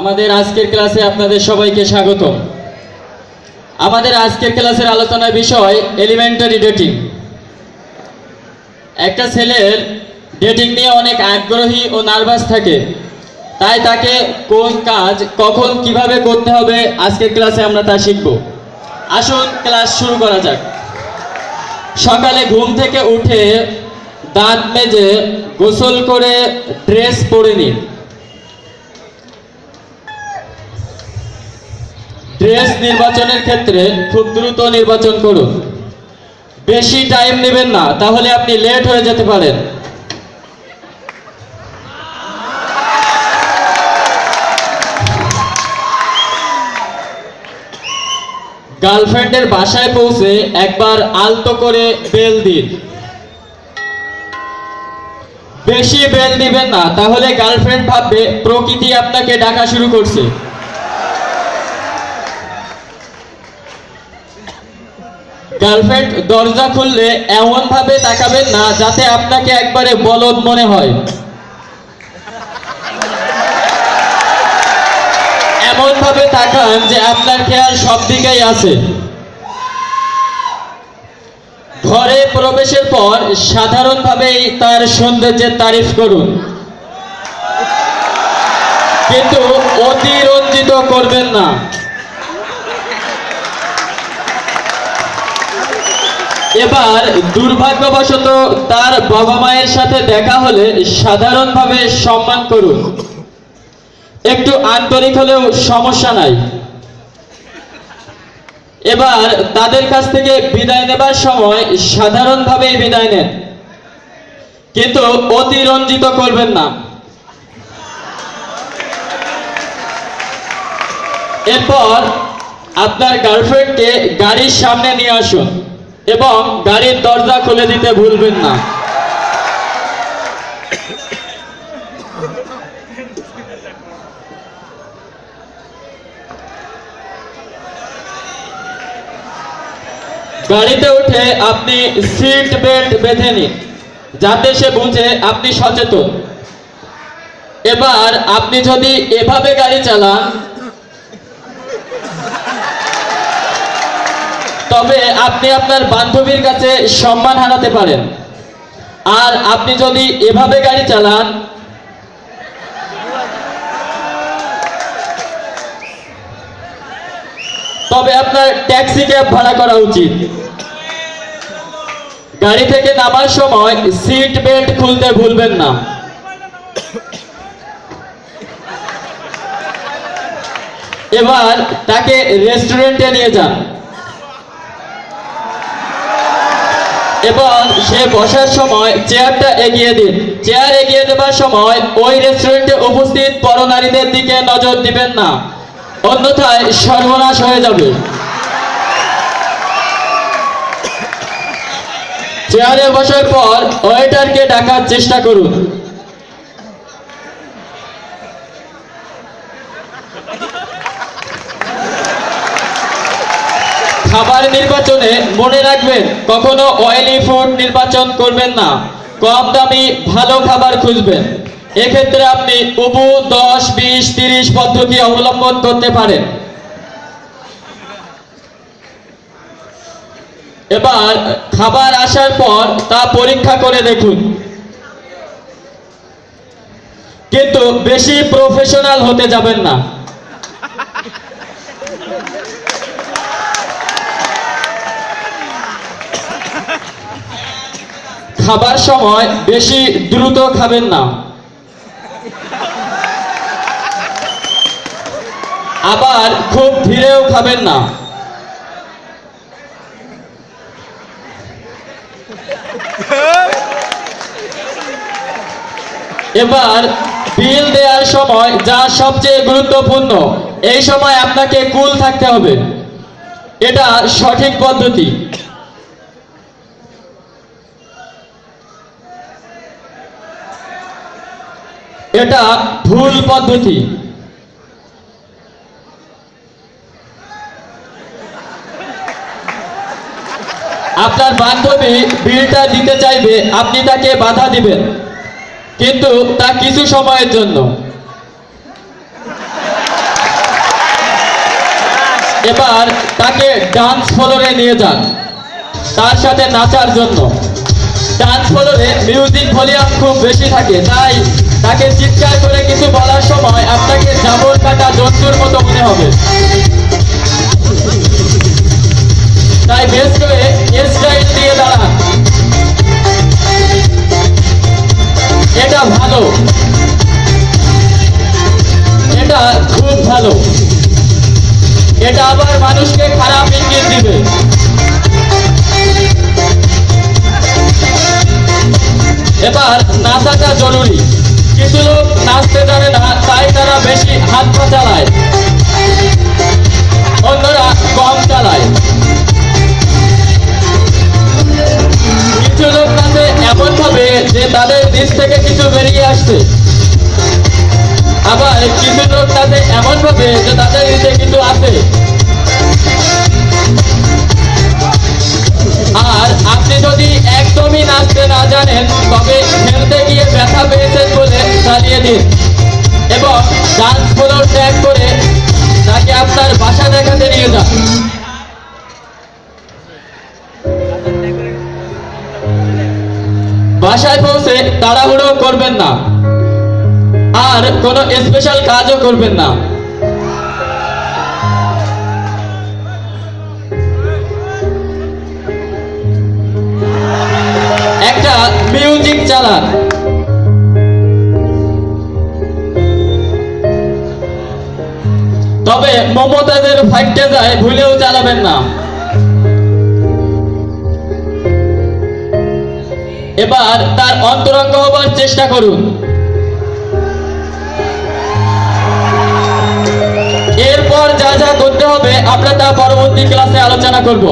আমাদের আজকের ক্লাসে আপনাদের সবাইকে স্বাগত আমাদের আজকের ক্লাসের আলোচনার বিষয় এলিমেন্টারি ডেটিং একটা ছেলের ডেটিং নিয়ে অনেক আগ্রহী ও নার্ভাস থাকে। তাই তাকে কোন কাজ কখন কীভাবে করতে হবে আজকের ক্লাসে আমরা তা শিখব। আসুন ক্লাস শুরু করা যাক। সকালে ঘুম থেকে উঠে দাঁত মেজে গোসল করে ড্রেস পরে নিন। ড্রেস নির্বাচনের ক্ষেত্রে খুব দ্রুত নির্বাচন করুন। বেশি টাইম নেবেন না, তাহলে আপনি লেট হয়ে যেতে পারেন। গার্লফ্রেন্ডের বাসায় পৌঁছে একবার আলতো করে বেল দিন। বেশি বেল দিবেন না, তাহলে গার্লফ্রেন্ড ভাববে, প্রকৃতি আপনাকে ডাকা শুরু করছে। গার্লফ্রেন্ড দরজা খুললে এমন ভাবে তাকাবেন না যাতে আপনাকে একবারে বলদ মনে হয়। এমন ভাবে তাকান যে আপনার খেয়াল সব দিকেই আছে। ঘরে প্রবেশের পর সাধারণভাবেই তার সৌন্দর্যের তারিফ করুন। কিন্তু অতিরঞ্জিত করবেন না। এবার দুর্ভাগ্যবশত তার বাবা মায়ের সাথে দেখা হলে সাধারণভাবে সম্মান করুন। একটু আন্তরিক হলেও সমস্যা নাই। এবার তাদের কাছ থেকে বিদায় নেবার সময় সাধারণভাবেই বিদায় নেন। কিন্তু অতিরঞ্জিত করবেন না। এরপর আপনার গার্লফ্রেন্ডকে গাড়ির সামনে নিয়ে আসুন। এবং গাড়ির দরজা খুলে দিতে ভুলবেন না। গাড়িতে উঠে আপনি সিট বেল্ট বেঁধে নিন, যাতে সে বুঝে আপনি সচেতন। এবার আপনি যদি এভাবে গাড়ি চালান তবে আপনি আপনার বান্ধবীর কাছে সম্মান হারাতে পারেন। আর আপনি যদি এভাবে গাড়ি চালান, তবে আপনার ট্যাক্সি ক্যাব ভাড়া করা উচিত। গাড়ি থেকে নামার সময় সিট বেল্ট খুলতে ভুলবেন না। এবার তাকে রেস্টুরেন্টে নিয়ে যান। এবং সে বসার সময় চেয়ারটা এগিয়ে দিন। চেয়ার এগিয়ে দেবার সময় ওই রেস্টুরেন্টে উপস্থিত পরনারীদের দিকে নজর দিবেন না। অন্যথায় সর্বনাশ হয়ে যাবে। চেয়ারে বসার পর ওয়েটারকে ডাকার চেষ্টা করুন। খাবার নির্বাচনে মনে রাখবেন, কখনো অয়েলি ফুড নির্বাচন করবেন না। কম দামি ভালো খাবার খুঁজবেন। এক্ষেত্রে আপনি উবু, দশ, বিশ, তিরিশ পদ্ধতি অবলম্বন করতে পারেন। এবার খাবার আসার পর তা পরীক্ষা করে দেখুন। কিন্তু বেশি প্রফেশনাল হতে যাবেন না। খাবার সময় বেশি দ্রুত খাবেন না। আবার খুব ধীরেও খাবেন না। এবার বিল দেওয়ার সময় যা সবচেয়ে গুরুত্বপূর্ণ, এই সময় আপনাকে কুল থাকতে হবে। এটা সঠিক পদ্ধতি। এটা ভুল পদ্ধতি। আপনার বান্ধবী বিলটা দিতে চাইবে, আপনি তাকে বাধা দিবেন, কিন্তু তা কিছু সময়ের জন্য। এবার তাকে ডান্স ফ্লোরে নিয়ে যান, তার সাথে নাচার জন্য। ডান্স ফ্লোরে মিউজিক ভলিউম খুব বেশি থাকে, তাই তাকে চিৎকার করে কিছু বলার সময় আপনাকে জাবর কাটা জন্তুর মতো মনে হবে। তাই বেশ করে স্টাইল দিয়ে দাঁড়ান। এটা ভালো। এটা খুব ভালো। এটা আবার মানুষকে খারাপ ইঙ্গিত দিবে। এবার নাচাটা জরুরি। কিছু লোক নাচতে জানে না, তাই তারা বেশি হাত পা চালায়। অন্যরা কম চালায়। কিছু লোক নাচে এমন ভাবে যে তাদের নিচ থেকে কিছু বেরিয়ে আসছে। আবার কিছু লোক নাচে এমন ভাবে যে তাদের আপনার বাসা দেখাতে নিয়ে যান বাসায় পৌঁছে তাড়াহুড়ো করবেন না। আর কোনো স্পেশাল কাজও করবেন না। একটা মিউজিক চালান। তবে মমতাদের ফাইটে যায়, ভুলেও চালাবেন না। এবার তার অন্তরঙ্গ হবার চেষ্টা করুন। এরপর যা যা করতে হবে, আমরা তা পরবর্তী ক্লাসে আলোচনা করব।